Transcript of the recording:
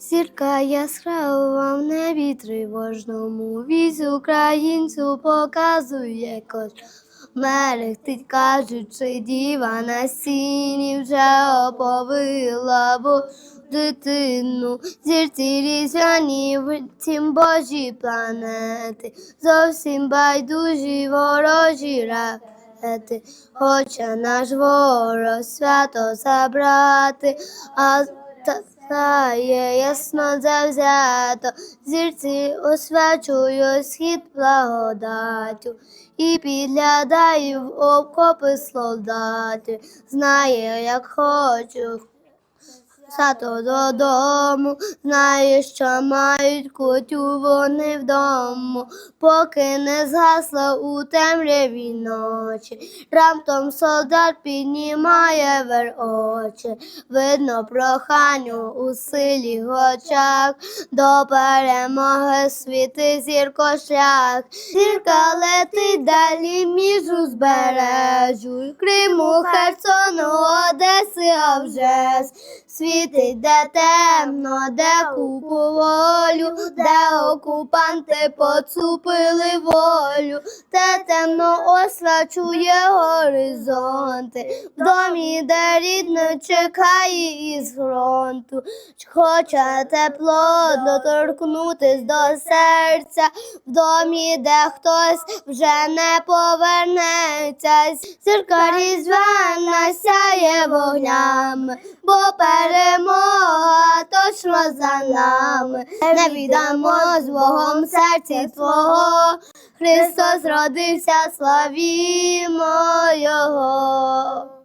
Зірка яскрава в небі тривожному, вісь українцю показує кожен. Мерехтить, кажучи, діва на сіні вже оповила бо дитину. Зірці різані в тім божі планети, зовсім байдужі ворожі ракети. Хоче наш ворог свято забрати, а та Стає ясно завзято, зірці освячую схід благодаттю і підглядає в окопи солдатів, знає, як хочу. Сато додому, знає, що мають кутю вони вдому, поки не згасла у темряві ночі. Раптом солдат піднімає вер очі, видно проханню у силі очах, до перемоги світи зірко шлях. Зірка летить далі між узбережжю, Криму, Херсону, Одеси, а вже ж світить, де темно, де купу волю, де окупанти поцупили волю, де темно освячує горизонти, в домі, де рідно чекає із фронту, хоче тепло доторкнутись до серця, в домі, де хтось вже не повернеться, зірка різдвяна сяє вогнями, бо перемога точно за нами. Не віддамо з Богом серці Твого. Христос родився, славімо Його.